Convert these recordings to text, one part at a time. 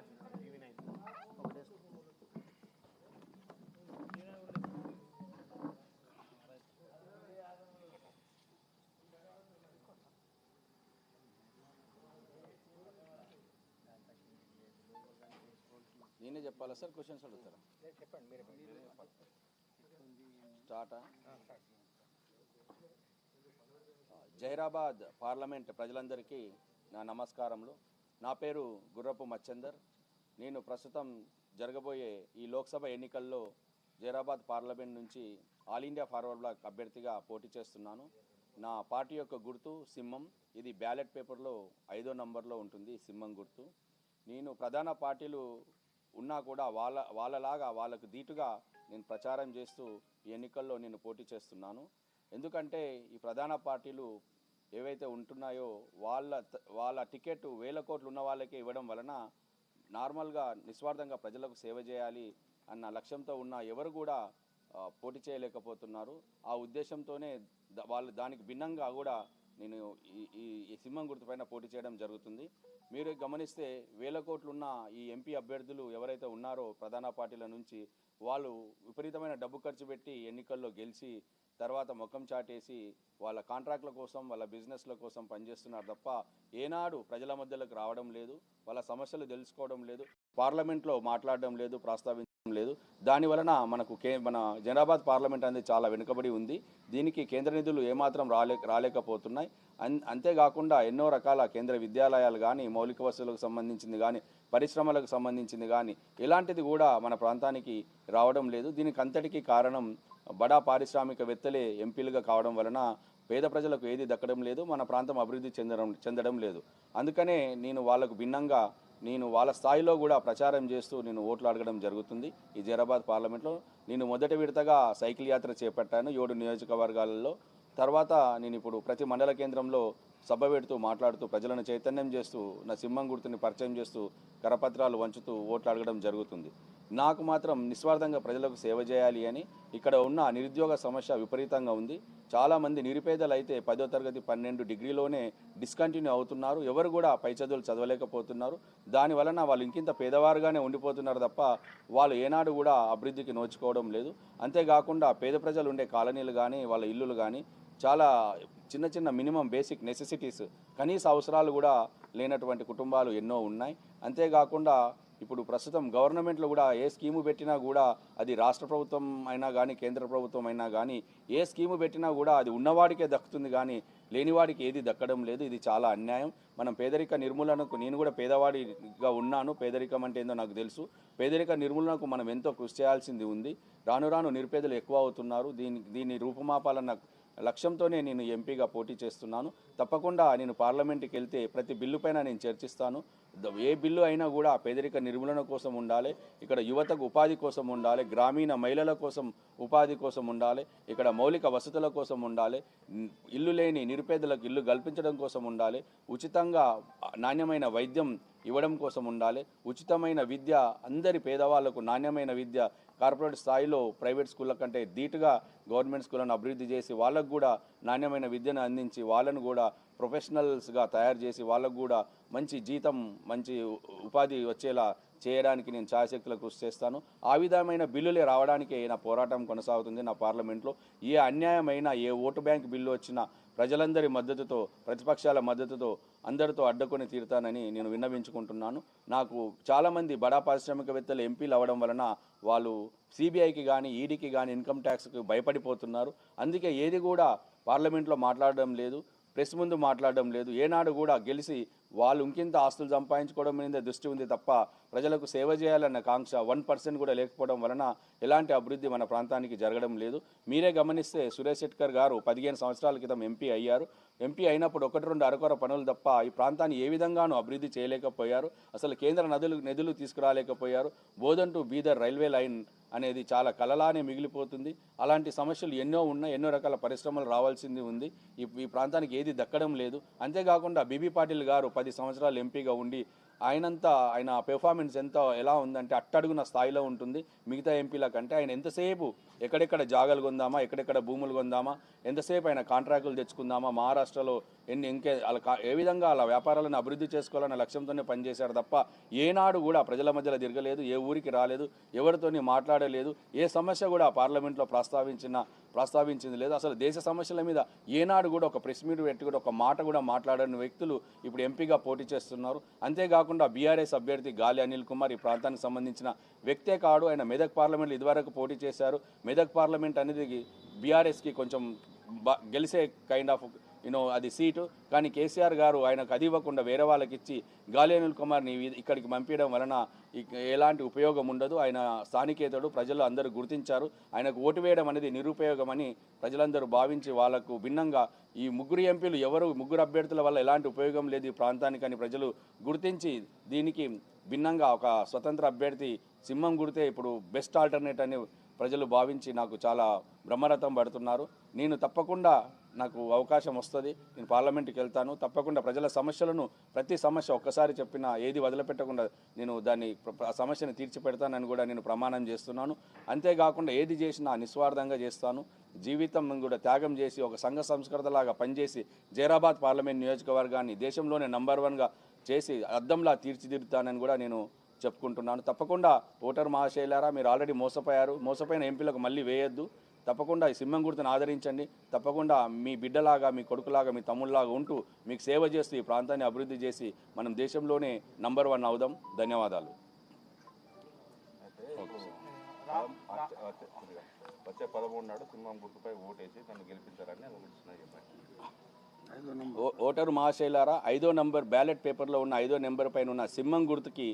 రాజు TV nine ఒక desk నేనే చెప్పాలా సార్? క్వశ్చన్స్ అడుగుతారా? చెప్పండి మీరే స్టార్టా జైరాబాద్ పార్లమెంట్ ప్రజలందరికీ నా నమస్కారములు. నా పేరు గుర్రపు మచ్చందర్. నేను ప్రస్తుతం జరగబోయే ఈ లోక్సభ ఎన్నికల్లో జైరాబాద్ పార్లమెంట్ నుంచి ఆల్ ఇండియా ఫార్వర్డ్ బ్లాక్ అభ్యర్థిగా పోటీ చేస్తున్నాను. నా పార్టీ యొక్క గుర్తు సింహం. ఇది బ్యాలెట్ పేపర్లో ఐదో నంబర్లో ఉంటుంది సింహం గుర్తు. నేను ప్రధాన పార్టీలు ఉన్నా కూడా వాళ్ళ వాళ్ళలాగా వాళ్ళకు ధీటుగా నేను ప్రచారం చేస్తూ ఈ ఎన్నికల్లో నేను పోటీ చేస్తున్నాను. ఎందుకంటే ఈ ప్రధాన పార్టీలు ఏవైతే ఉంటున్నాయో వాళ్ళ వాళ్ళ టికెట్ వేల కోట్లు ఉన్న వాళ్ళకే ఇవ్వడం వలన నార్మల్గా నిస్వార్థంగా ప్రజలకు సేవ చేయాలి అన్న లక్ష్యంతో ఉన్న ఎవరు కూడా పోటీ చేయలేకపోతున్నారు. ఆ ఉద్దేశంతోనే వాళ్ళు దానికి భిన్నంగా కూడా నేను ఈ ఈ సింహం గుర్తుపైన పోటీ చేయడం జరుగుతుంది. మీరు గమనిస్తే వేల కోట్లున్న ఈ ఎంపీ అభ్యర్థులు ఎవరైతే ఉన్నారో ప్రధాన పార్టీల నుంచి వాళ్ళు విపరీతమైన డబ్బు ఖర్చు పెట్టి ఎన్నికల్లో గెలిచి తర్వాత ముఖం చాటేసి వాళ్ళ కాంట్రాక్ట్ల కోసం వాళ్ళ బిజినెస్ల కోసం పనిచేస్తున్నారు తప్ప ఏనాడు ప్రజల మధ్యలోకి రావడం లేదు. వాళ్ళ సమస్యలు తెలుసుకోవడం లేదు. పార్లమెంట్లో మాట్లాడడం లేదు ప్రస్తావించ లేదు. దాని వలన మనకు కే మన జనాబాద్ పార్లమెంట్ అనేది చాలా వెనుకబడి ఉంది. దీనికి కేంద్ర నిధులు ఏమాత్రం రాలే రాలేకపోతున్నాయి. అన్ అంతేకాకుండా ఎన్నో రకాల కేంద్ర విద్యాలయాలు కానీ మౌలిక వసతులకు సంబంధించింది కానీ పరిశ్రమలకు సంబంధించింది కానీ ఇలాంటిది కూడా మన ప్రాంతానికి రావడం లేదు. దీనికి అంతటికీ కారణం బడా పారిశ్రామికవేత్తలే ఎంపీలుగా కావడం వలన పేద ప్రజలకు ఏది దక్కడం లేదు. మన ప్రాంతం అభివృద్ధి చెందడం చెందడం లేదు. అందుకనే నేను వాళ్ళకు భిన్నంగా నేను వాళ్ళ స్థాయిలో కూడా ప్రచారం చేస్తూ నేను ఓట్లు అడగడం జరుగుతుంది. ఈ జైరాబాద్ పార్లమెంట్లో నేను మొదటి విడతగా సైకిల్ యాత్ర చేపట్టాను. ఏడు నియోజకవర్గాలలో తర్వాత నేను ఇప్పుడు ప్రతి మండల కేంద్రంలో సభ పెడుతూ మాట్లాడుతూ ప్రజలను చైతన్యం చేస్తూ నా సింహం గుర్తుని పరిచయం చేస్తూ కరపత్రాలు వంచుతూ ఓట్లు అడగడం జరుగుతుంది. నాకు మాత్రం నిస్వార్థంగా ప్రజలకు సేవ చేయాలి అని ఇక్కడ ఉన్న నిరుద్యోగ సమస్య విపరీతంగా ఉంది. చాలామంది నిరుపేదలు అయితే పదో తరగతి పన్నెండు డిగ్రీలోనే డిస్కంటిన్యూ అవుతున్నారు. ఎవరు కూడా పై చదువులు చదవలేకపోతున్నారు. దాని వలన వాళ్ళు ఇంకింత పేదవారుగానే ఉండిపోతున్నారు తప్ప వాళ్ళు ఏనాడు కూడా అభివృద్ధికి నోచుకోవడం లేదు. అంతేకాకుండా పేద ప్రజలు ఉండే కాలనీలు కానీ వాళ్ళ ఇల్లులు కానీ చాలా చిన్న చిన్న మినిమం బేసిక్ నెసెసిటీస్ కనీస అవసరాలు కూడా లేనటువంటి కుటుంబాలు ఎన్నో ఉన్నాయి. అంతేకాకుండా ఇప్పుడు ప్రస్తుతం గవర్నమెంట్లో కూడా ఏ స్కీము పెట్టినా కూడా అది రాష్ట్ర ప్రభుత్వం అయినా కానీ కేంద్ర ప్రభుత్వం అయినా కానీ ఏ స్కీము పెట్టినా కూడా అది ఉన్నవాడికే దక్కుతుంది కానీ లేనివాడికి ఏది దక్కడం లేదు. ఇది చాలా అన్యాయం. మనం పేదరిక నిర్మూలనకు నేను కూడా పేదవాడిగా ఉన్నాను. పేదరికం అంటే ఏందో నాకు తెలుసు. పేదరిక నిర్మూలనకు మనం ఎంతో కృషి చేయాల్సింది ఉంది. రాను రాను నిరుపేదలు ఎక్కువ అవుతున్నారు. దీని దీన్ని రూపుమాపాలన్న లక్ష్యంతోనే నేను ఎంపీగా పోటీ చేస్తున్నాను. తప్పకుండా నేను పార్లమెంట్కి వెళ్తే ప్రతి బిల్లు పైన నేను చర్చిస్తాను. ఏ బిల్లు అయినా కూడా పేదరిక నిర్మూలన కోసం ఉండాలి. ఇక్కడ యువతకు ఉపాధి కోసం ఉండాలి. గ్రామీణ మహిళల కోసం ఉపాధి కోసం ఉండాలి. ఇక్కడ మౌలిక వసతుల కోసం ఉండాలి. ఇల్లు లేని నిరుపేదలకు ఇల్లు కల్పించడం కోసం ఉండాలి. ఉచితంగా నాణ్యమైన వైద్యం ఇవ్వడం కోసం ఉండాలి. ఉచితమైన విద్య అందరి పేదవాళ్ళకు నాణ్యమైన విద్య కార్పొరేట్ స్థాయిలో ప్రైవేట్ స్కూళ్ళ కంటే ధీటుగా గవర్నమెంట్ స్కూళ్ళను అభివృద్ధి చేసి వాళ్ళకు కూడా నాణ్యమైన విద్యను అందించి వాళ్ళను కూడా ప్రొఫెషనల్స్గా తయారు చేసి వాళ్ళకు కూడా మంచి జీతం మంచి ఉపాధి వచ్చేలా చేయడానికి నేను ఛాయశక్తుల కృషి చేస్తాను. ఆ విధమైన బిల్లులే రావడానికి నా పోరాటం కొనసాగుతుంది నా పార్లమెంట్లో. ఏ అన్యాయమైన ఏ ఓటు బ్యాంక్ బిల్లు వచ్చినా ప్రజలందరి మద్దతుతో ప్రతిపక్షాల మద్దతుతో అందరితో అడ్డుకొని తీరుతానని నేను విన్నవించుకుంటున్నాను. నాకు చాలామంది బడా పారిశ్రామికవేత్తలు ఎంపీలు అవ్వడం వలన వాళ్ళు సిబిఐకి కానీ ఈడీకి కానీ ఇన్కమ్ ట్యాక్స్కి భయపడిపోతున్నారు. అందుకే ఏది కూడా పార్లమెంట్లో మాట్లాడడం లేదు. ప్రెస్ ముందు మాట్లాడడం లేదు. ఏనాడు కూడా గెలిచి వాళ్ళు ఇంకింత ఆస్తులు సంపాదించుకోవడం మీద దృష్టి ఉంది తప్ప ప్రజలకు సేవ చేయాలన్న కాంక్ష వన్ పర్సెంట్ కూడా లేకపోవడం వలన ఎలాంటి అభివృద్ధి మన ప్రాంతానికి జరగడం లేదు. మీరే గమనిస్తే సురేష్ శెట్కర్ గారు పదిహేను సంవత్సరాల క్రితం ఎంపీ అయ్యారు. ఎంపీ అయినప్పుడు ఒకటి రెండు అరకొర పనులు తప్ప ఈ ప్రాంతాన్ని ఏ విధంగానూ అభివృద్ధి చేయలేకపోయారు. అసలు కేంద్ర నదులు నిధులు తీసుకురాలేకపోయారు. Bodhan to Bidar railway line అనేది చాలా కలలానే మిగిలిపోతుంది. అలాంటి సమస్యలు ఎన్నో ఉన్నాయి ఎన్నో రకాల పరిశ్రమలు రావాల్సింది ఉంది. ఈ ఈ ప్రాంతానికి ఏది దక్కడం లేదు. అంతేకాకుండా బీబీ పాటిల్ గారు పది సంవత్సరాలు ఎంపీగా ఉండి ఆయనంతా ఆయన పెర్ఫార్మెన్స్ ఎంత ఎలా ఉందంటే అట్టడుగున స్థాయిలో ఉంటుంది. మిగతా ఎంపీల కంటే ఆయన ఎంతసేపు ఎక్కడెక్కడ జాగాలు కొందామా ఎక్కడెక్కడ భూములు కొందామా ఎంతసేపు ఆయన కాంట్రాక్టులు తెచ్చుకుందామా మహారాష్ట్రలో ఎన్ని ఇంకే అలా ఏ విధంగా అలా వ్యాపారాలను అభివృద్ధి చేసుకోవాలన్న లక్ష్యంతోనే పనిచేశారు తప్ప ఏనాడు కూడా ప్రజల మధ్యలో తిరగలేదు ఏ ఊరికి రాలేదు ఎవరితోని మాట్లాడలేదు ఏ సమస్య కూడా పార్లమెంట్లో ప్రస్తావించిన ప్రస్తావించింది లేదు. అసలు దేశ సమస్యల మీద ఏనాడు కూడా ఒక ప్రెస్ మీట్ పెట్టి కూడా ఒక మాట కూడా మాట్లాడని వ్యక్తులు ఇప్పుడు ఎంపీగా పోటీ చేస్తున్నారు. అంతేకాకుండా బీఆర్ఎస్ అభ్యర్థి గాలి అనిల్ కుమార్ ఈ ప్రాంతానికి సంబంధించిన వ్యక్తే కాడు. ఆయన మెదక్ పార్లమెంట్లో ఇదివరకు పోటీ చేశారు. మెదక్ పార్లమెంట్ అనేది బీఆర్ఎస్కి కొంచెం బ- గెలిసే కైండ్ ఆఫ్ యూనో అది సీటు. కానీ కేసీఆర్ గారు ఆయనకు అది ఇవ్వకుండా వేరే వాళ్ళకి ఇచ్చి గాలి అనిల్ కుమార్ని ఇక్కడికి పంపించడం వలన ఎలాంటి ఉపయోగం ఉండదు. ఆయన స్థానికేతడు ప్రజలు అందరూ గుర్తించారు. ఆయనకు ఓటు వేయడం అనేది నిరుపయోగమని ప్రజలందరూ భావించి వాళ్ళకు భిన్నంగా ఈ ముగ్గురు ఎంపీలు ఎవరు ముగ్గురు అభ్యర్థుల వల్ల ఎలాంటి ఉపయోగం లేదు ఈ ప్రాంతానికని ప్రజలు గుర్తించి దీనికి భిన్నంగా ఒక స్వతంత్ర అభ్యర్థి సింహం గుర్తే ఇప్పుడు బెస్ట్ ఆల్టర్నేట్ అని ప్రజలు భావించి నాకు చాలా బ్రహ్మరథం పడుతున్నారు. నేను తప్పకుండా నాకు అవకాశం వస్తుంది. నేను పార్లమెంట్కి వెళ్తాను. తప్పకుండా ప్రజల సమస్యలను ప్రతి సమస్య ఒక్కసారి చెప్పినా ఏది వదిలిపెట్టకుండా నేను దాన్ని ఆ సమస్యను తీర్చిపెడతానని కూడా నేను ప్రమాణం చేస్తున్నాను. అంతేకాకుండా ఏది చేసినా నిస్వార్థంగా చేస్తాను. జీవితం కూడా త్యాగం చేసి ఒక సంఘ సంస్కృతలాగా పనిచేసి జైరాబాద్ పార్లమెంట్ నియోజకవర్గాన్ని దేశంలోనే నంబర్ వన్గా చేసి అద్దంలా తీర్చిదిద్దుతానని కూడా నేను చెప్పుకుంటున్నాను. తప్పకుండా ఓటర్ మహాశైలారా మీరు ఆల్రెడీ మోసపోయారు. మోసపోయిన ఎంపీలకు మళ్ళీ వేయొద్దు. తప్పకుండా ఈ సింహం గుర్తును ఆదరించండి. తప్పకుండా మీ బిడ్డలాగా మీ కొడుకులాగా మీ తమ్ముళ్ళలాగా ఉంటూ మీకు సేవ చేస్తూ ఈ ప్రాంతాన్ని అభివృద్ధి చేసి మనం దేశంలోనే నంబర్ వన్ అవుదాం. ధన్యవాదాలు. వచ్చే పదమూడు నాడు సింహం గుర్తుపై ఓటేసి నన్ను గెలిపించాలని అది ఒకటి చిన్న చెప్పండి ఓ- ఓటరు మహాశైలారా ఐదో నంబర్ బ్యాలెట్ పేపర్లో ఉన్న ఐదో నెంబర్ పైన ఉన్న సింహం గుర్తుకి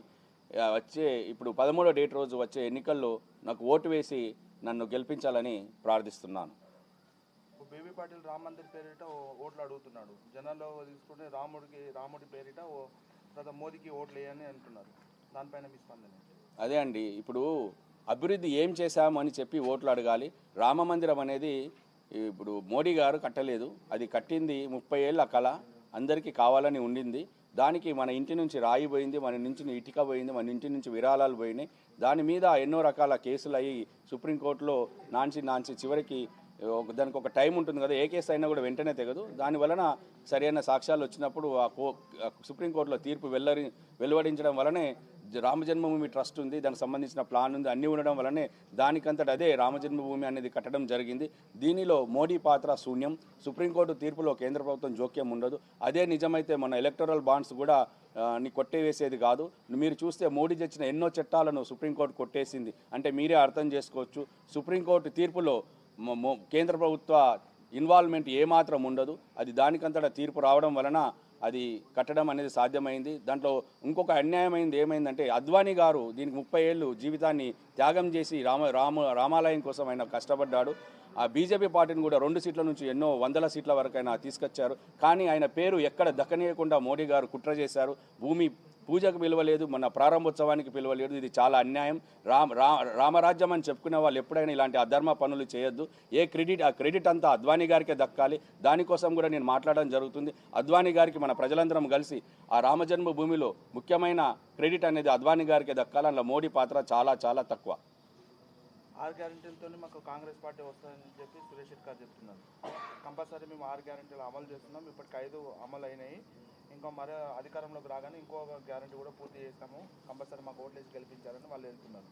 వచ్చే ఇప్పుడు పదమూడో డేట్ రోజు వచ్చే ఎన్నికల్లో నాకు ఓటు వేసి నన్ను గెలిపించాలని ప్రార్థిస్తున్నాను. బేబీ పాటిల్ రామ్ మందిర్ పేరిట ఓట్లు అడుగుతున్నాడు. జనాల్లో తీసుకుంటే రాముడికి రాముడి పేరిట తర్వాత మోదీకి ఓట్లు వేయని అంటున్నారు. దానిపైన మీ స్పందన? అదే అండి ఇప్పుడు అభివృద్ధి ఏం చేశాము అని చెప్పి ఓట్లు అడగాలి. రామ మందిరం అనేది ఇప్పుడు మోడీ గారు కట్టలేదు. అది కట్టింది ముప్పై ఏళ్ళ కళ. అందరికీ కావాలని ఉండింది. దానికి మన ఇంటి నుంచి రాయి పోయింది మన నుంచి ఇటుక పోయింది మన ఇంటి నుంచి విరాళాలు పోయినాయి. దాని మీద ఎన్నో రకాల కేసులు అయ్యి సుప్రీంకోర్టులో నాన్సి నాన్సి చివరికి దానికి ఒక టైం ఉంటుంది కదా ఏ కేసు అయినా కూడా వెంటనే తెగదు. దాని వలన సరైన సాక్ష్యాలు వచ్చినప్పుడు ఆ కో సుప్రీంకోర్టులో తీర్పు వెల్లరి వెలువడించడం వలనే రామజన్మభూమి ట్రస్ట్ ఉంది దానికి సంబంధించిన ప్లాన్ ఉంది అన్నీ ఉండడం వలనే దానికంతట అదే రామజన్మభూమి అనేది కట్టడం జరిగింది. దీనిలో మోడీ పాత్ర శూన్యం సుప్రీంకోర్టు తీర్పులో కేంద్ర ప్రభుత్వం జోక్యం ఉండదు. అదే నిజమైతే మన ఎలక్టరల్ బాండ్స్ కూడా ని కొట్టేవేసేది కాదు. మీరు చూస్తే మోడీ తెచ్చిన ఎన్నో చట్టాలను సుప్రీంకోర్టు కొట్టేసింది. అంటే మీరే అర్థం చేసుకోవచ్చు. సుప్రీంకోర్టు తీర్పులో మొ- కేంద్ర ప్రభుత్వ ఇన్వాల్వ్మెంట్ ఏమాత్రం ఉండదు. అది దానికంతటా తీర్పు రావడం వలన అది కట్టడం అనేది సాధ్యమైంది. దాంట్లో ఇంకొక అన్యాయమైంది ఏమైందంటే అద్వానీ గారు దీనికి ముప్పై ఏళ్ళు జీవితాన్ని త్యాగం చేసి రామ రామ రామాలయం కోసం ఆయన కష్టపడ్డాడు. ఆ బీజేపీ పార్టీని కూడా రెండు సీట్ల నుంచి ఎన్నో వందల సీట్ల వరకైనా తీసుకొచ్చారు. కానీ ఆయన పేరు ఎక్కడ దక్కనీయకుండా మోడీ గారు కుట్ర చేశారు. భూమి పూజకు పిలవలేదు మన ప్రారంభోత్సవానికి పిలవలేదు. ఇది చాలా అన్యాయం. రామ రా- రామరాజ్యం అని చెప్పుకునే వాళ్ళు ఎప్పుడైనా ఇలాంటి అధర్మ పనులు చేయొద్దు. ఏ క్రెడిట్ ఆ క్రెడిట్ అంతా అద్వానీ గారికే దక్కాలి. దానికోసం కూడా నేను మాట్లాడడం జరుగుతుంది. అద్వానీ గారికి మన ప్రజలందరం కలిసి ఆ రామజన్మ భూమిలో ముఖ్యమైన క్రెడిట్ అనేది అద్వానీ గారికే దక్కాలి. అందులో మోడీ పాత్ర చాలా చాలా తక్కువ. ఆరు గ్యారెంటీలతో మాకు కాంగ్రెస్ పార్టీ వస్తుందని చెప్పి సురేష్ రెడ్డి గారు చెప్తున్నారు. కంపల్సరీ మేము ఆరు గ్యారెంటీలు అమలు చేస్తున్నాం. ఇప్పటికి ఐదు అమలు అయినాయి ఇంకా మరో అధికారంలోకి రాగానే ఇంకో గ్యారెంటీ కూడా పూర్తి చేస్తాము. కంపల్సరీ మాకు ఓట్లేసి గెలిపించాలని వాళ్ళు వెళ్తున్నారు.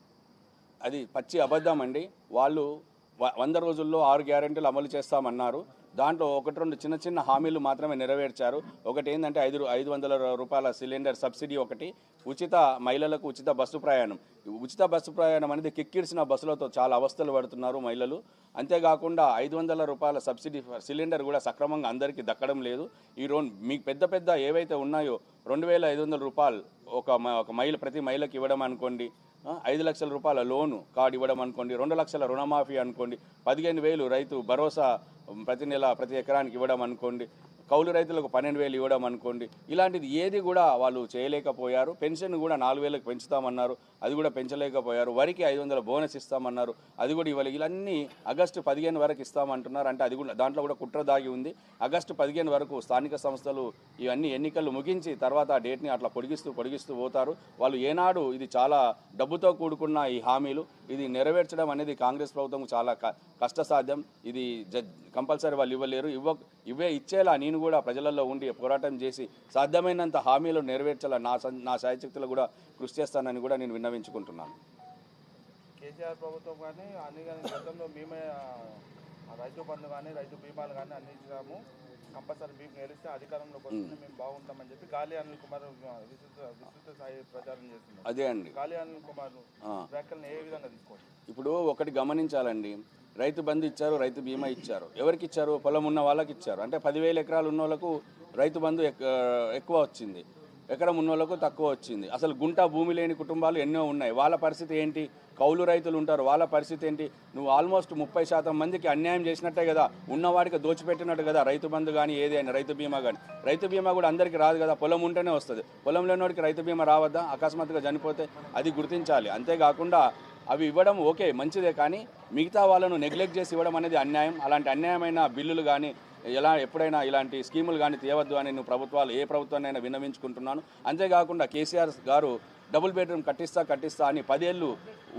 అది పచ్చి అబద్ధం అండి. వాళ్ళు వ- వంద రోజుల్లో ఆరు గ్యారెంటీలు అమలు చేస్తామన్నారు. దాంట్లో ఒకటి రెండు చిన్న చిన్న హామీలు మాత్రమే నెరవేర్చారు. ఒకటి ఏంటంటే ఐదు ఐదు వందల రూపాయల సిలిండర్ సబ్సిడీ ఒకటి ఉచిత మహిళలకు ఉచిత బస్సు ప్రయాణం. ఉచిత బస్సు ప్రయాణం అనేది కిక్కిడిసిన బస్సులతో చాలా అవస్థలు పడుతున్నారు మహిళలు. అంతేకాకుండా ఐదు వందల రూపాయల సబ్సిడీ సిలిండర్ కూడా సక్రమంగా అందరికీ దక్కడం లేదు. ఈ రోజు మీకు పెద్ద పెద్ద ఏవైతే ఉన్నాయో రెండు వేల ఐదు వందల రూపాయలు ఒక మ- ఒక మహిళ ప్రతి మహిళకి ఇవ్వడం అనుకోండి ఐదు లక్షల రూపాయల లోను కార్డు ఇవ్వడం అనుకోండి రెండు లక్షల రుణమాఫీ అనుకోండి పదిహేను వేలు రైతు భరోసా ప్రతి నెల ప్రతి ఎకరానికి ఇవ్వడం అనుకోండి కౌలు రైతులకు పన్నెండు వేలు ఇవ్వడం అనుకోండి ఇలాంటిది ఏది కూడా వాళ్ళు చేయలేకపోయారు. పెన్షన్ కూడా నాలుగు వేలకు పెంచుతామన్నారు అది కూడా పెంచలేకపోయారు. వరికి ఐదు వందల బోనస్ ఇస్తామన్నారు అది కూడా ఇవ్వాలి. ఇవన్నీ ఆగస్టు పదిహేను వరకు ఇస్తామంటున్నారు. అంటే అది కూడా దాంట్లో కూడా కుట్ర దాగి ఉంది. ఆగస్టు పదిహేను వరకు స్థానిక సంస్థలు ఇవన్నీ ఎన్నికలు ముగించి తర్వాత ఆ డేట్ని అట్లా పొడిగిస్తూ పొడిగిస్తూ పోతారు. వాళ్ళు ఏనాడు ఇది చాలా డబ్బుతో కూడుకున్న ఈ హామీలు. ఇది నెరవేర్చడం అనేది కాంగ్రెస్ ప్రభుత్వం చాలా క- కష్టసాధ్యం. ఇది జ కంపల్సరీ వాళ్ళు ఇవ్వలేరు. ఇవ్వ ఇవే ఇచ్చేలా నేను కూడా ప్రజలలో ఉండి పోరాటం చేసి సాధ్యమైనంత హామీలు నెరవేర్చేలా నా నా శాయశక్తులు కూడా కృషి చేస్తానని కూడా నేను విన్నవించుకుంటున్నాను. కేసీఆర్ ప్రభుత్వం కానీ అన్ని కానీ గతంలో మేమే రైతు బంధు కానీ రైతు బీమాలు కానీ అన్ని ఇచ్చినాము. కంపల్సరీ మేము గెలిస్తే అధికారంలోకి వస్తే మేము. బాగుంటామని చెప్పి గాలి అనిల్ కుమార్ విస్తృత విస్తృత స్థాయి ప్రచారం చేస్తున్నారు అదే అండి. గాలి అనిల్ కుమార్. వ్యాఖ్యలను ఏ విధంగా తీసుకోవచ్చు? ఇప్పుడు ఒకటి గమనించాలండి. రైతు బంధు ఇచ్చారు రైతు బీమా ఇచ్చారు. ఎవరికి ఇచ్చారు? పొలం ఉన్న వాళ్ళకి ఇచ్చారు. అంటే పదివేల ఎకరాలు ఉన్న వాళ్ళకు రైతు బంధు ఎక్కువ వచ్చింది. ఎకరం ఉన్న వాళ్ళకు తక్కువ వచ్చింది. అసలు గుంట భూమి లేని కుటుంబాలు ఎన్నో ఉన్నాయి. వాళ్ళ పరిస్థితి ఏంటి? కౌలు రైతులు ఉంటారు. వాళ్ళ పరిస్థితి ఏంటి? నువ్వు ఆల్మోస్ట్ ముప్పై శాతం మందికి అన్యాయం చేసినట్టే కదా. ఉన్నవాడికి దోచిపెట్టినట్టు కదా రైతు బంధు కానీ ఏది అయినా రైతు బీమా కానీ రైతు బీమా కూడా అందరికీ రాదు కదా. పొలం ఉంటేనే వస్తుంది. పొలం లేనివాడికి రైతు బీమా రావద్దా? అకస్మాత్తుగా చనిపోతే అది గుర్తించాలి. అంతేకాకుండా అవి ఇవ్వడం ఓకే మంచిదే కానీ మిగతా వాళ్ళను నెగ్లెక్ట్ చేసి ఇవ్వడం అనేది అన్యాయం. అలాంటి అన్యాయమైన బిల్లులు కానీ ఎలా ఎప్పుడైనా ఇలాంటి స్కీములు కానీ తీయవద్దు అని నేను ప్రభుత్వాలు ఏ ప్రభుత్వాన్నైనా విన్నవించుకుంటున్నాను. అంతేకాకుండా కేసీఆర్ గారు డబుల్ బెడ్రూమ్ కట్టిస్తా కట్టిస్తా అని పదేళ్ళు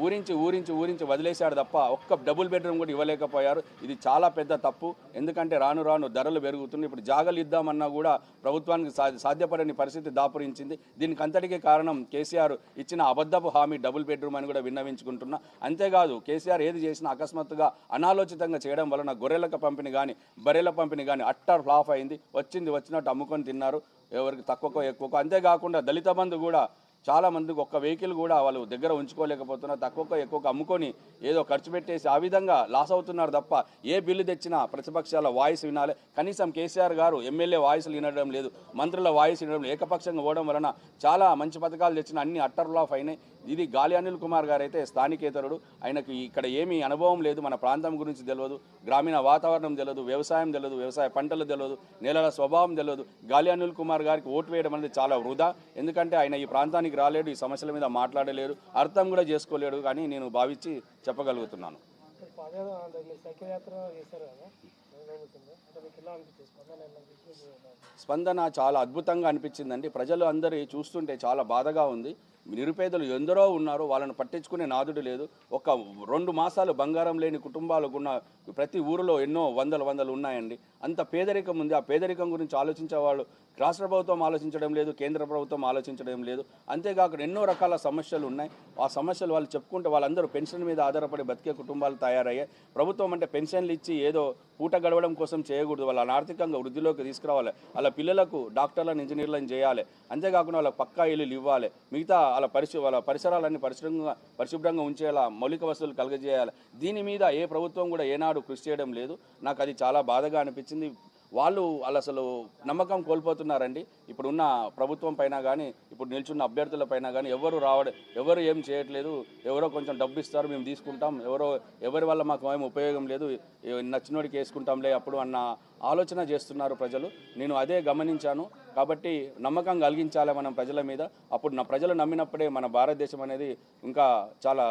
ఊరించి ఊరించి ఊరించి వదిలేశాడు తప్ప ఒక్క డబుల్ బెడ్రూమ్ కూడా ఇవ్వలేకపోయారు. ఇది చాలా పెద్ద తప్పు. ఎందుకంటే రాను రాను ధరలు పెరుగుతున్నాయి. ఇప్పుడు జాగలు ఇద్దామన్నా కూడా ప్రభుత్వానికి సాధ్యపడని పరిస్థితి దాపురించింది. దీనికి అంతటికీ కారణం కేసీఆర్ ఇచ్చిన అబద్ధపు హామీ డబుల్ బెడ్రూమ్ అని కూడా విన్నవించుకుంటున్నా. అంతేకాదు కేసీఆర్ ఏది చేసినా అకస్మాత్తుగా అనాలోచితంగా చేయడం వలన గొర్రెలకు పంపిణీ కానీ బర్రెల పంపిణీ కానీ అట్టర్ ఫ్లాప్ అయింది. వచ్చింది వచ్చినట్టు అమ్ముకొని తిన్నారు. ఎవరికి తక్కువకో ఎక్కువకో. అంతేకాకుండా దళిత బంధు కూడా చాలా మందికి ఒక్క వెహికల్ కూడా వాళ్ళు దగ్గర ఉంచుకోలేకపోతున్నారు తక్కువ ఎక్కువ అమ్ముకొని ఏదో ఖర్చు పెట్టేసి ఆ విధంగా లాస్ అవుతున్నారు తప్ప ఏ బిల్లు తెచ్చినా ప్రతిపక్షాల వాయిస్ వినాలి. కనీసం కేసీఆర్ గారు ఎమ్మెల్యే వాయిస్లు వినడం లేదు మంత్రుల వాయిస్ వినడం లేదు. ఏకపక్షంగా పోవడం వలన చాలా మంచి పథకాలు తెచ్చిన అన్ని అట్టర్ లాఫ్ అయినాయి ఇది గాలి అనిల్ కుమార్ గారు అయితే స్థానికేతరుడు. ఆయనకు ఇక్కడ ఏమీ అనుభవం లేదు మన ప్రాంతం గురించి తెలియదు గ్రామీణ వాతావరణం తెలియదు వ్యవసాయం తెలియదు వ్యవసాయ పంటలు తెలియదు నేలల స్వభావం తెలియదు. గాలి అనిల్ కుమార్ గారికి ఓటు వేయడం అనేది చాలా వృధా. ఎందుకంటే ఆయన ఈ ప్రాంతానికి రాలేడు ఈ సమస్యల మీద మాట్లాడలేడు అర్థం కూడా చేసుకోలేడు కానీ నేను భావించి చెప్పగలుగుతున్నాను. స్పందన చాలా అద్భుతంగా అనిపించిందండి. ప్రజలు అందరి చూస్తుంటే చాలా బాధగా ఉంది. నిరుపేదలు ఎందరో ఉన్నారు వాళ్ళని పట్టించుకునే నాదుడు లేదు. ఒక రెండు మాసాలు బంగారం లేని కుటుంబాలకు ఉన్న ప్రతి ఊరిలో ఎన్నో వందల వందలు ఉన్నాయండి. అంత పేదరికం ఉంది. ఆ పేదరికం గురించి ఆలోచించే వాళ్ళు రాష్ట్ర ప్రభుత్వం ఆలోచించడం లేదు కేంద్ర ప్రభుత్వం ఆలోచించడం లేదు. అంతేకాకుండా ఎన్నో రకాల సమస్యలు ఉన్నాయి. ఆ సమస్యలు వాళ్ళు చెప్పుకుంటే వాళ్ళందరూ పెన్షన్ మీద ఆధారపడి బతికే కుటుంబాలు తయారయ్యాయి. ప్రభుత్వం అంటే పెన్షన్లు ఇచ్చి ఏదో పూట గడవడం కోసం చేయకూడదు. వాళ్ళని ఆర్థికంగా వృద్ధిలోకి తీసుకురావాలి. వాళ్ళ పిల్లలకు డాక్టర్లను ఇంజనీర్లను చేయాలి. అంతేకాకుండా వాళ్ళ పక్కా ఇల్లు ఇవ్వాలి. మిగతా వాళ్ళ పరిశు వాళ్ళ పరిసరాలన్నీ పరిశుభ్రంగా పరిశుభ్రంగా ఉంచేలా మౌలిక వసతులు కలగజేయాలి. దీని మీద ఏ ప్రభుత్వం కూడా ఏనాడు కృషి చేయడం లేదు. నాకు అది చాలా బాధగా అనిపించింది. వాళ్ళు వాళ్ళు అసలు నమ్మకం కోల్పోతున్నారండి. ఇప్పుడున్న ప్రభుత్వం పైన కానీ ఇప్పుడు నిల్చున్న అభ్యర్థుల పైన కానీ ఎవరు రావడం ఎవరు ఏం చేయట్లేదు. ఎవరో కొంచెం డబ్బు ఇస్తారు మేము తీసుకుంటాం. ఎవరో ఎవరి వల్ల మాకు ఏం ఉపయోగం లేదు. నచ్చినోడికి వేసుకుంటాంలే అప్పుడు అన్న ఆలోచన చేస్తున్నారు ప్రజలు. నేను అదే గమనించాను. కాబట్టి నమ్మకం కలిగించాలి మనం ప్రజల మీద. అప్పుడు నా ప్రజలు నమ్మినప్పుడే మన భారతదేశం అనేది ఇంకా చాలా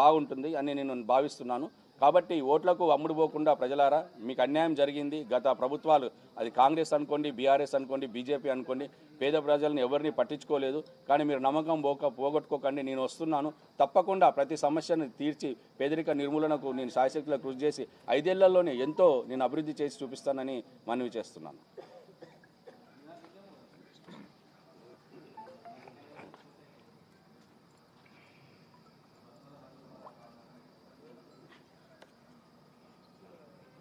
బాగుంటుంది అని నేను భావిస్తున్నాను. కాబట్టి ఓట్లకు అమ్ముడు పోకుండా ప్రజలారా మీకు అన్యాయం జరిగింది గత ప్రభుత్వాలు అది కాంగ్రెస్ అనుకోండి బీఆర్ఎస్ అనుకోండి బీజేపీ అనుకోండి పేద ప్రజలను ఎవరిని పట్టించుకోలేదు కానీ మీరు నమ్మకం పోక పోగొట్టుకోకండి నేను వస్తున్నాను. తప్పకుండా ప్రతి సమస్యను తీర్చి పేదరిక నిర్మూలనకు నేను శాయశక్తిలో కృషి చేసి ఐదేళ్ళలోనే ఎంతో నేను అభివృద్ధి చేసి చూపిస్తానని మనవి చేస్తున్నాను.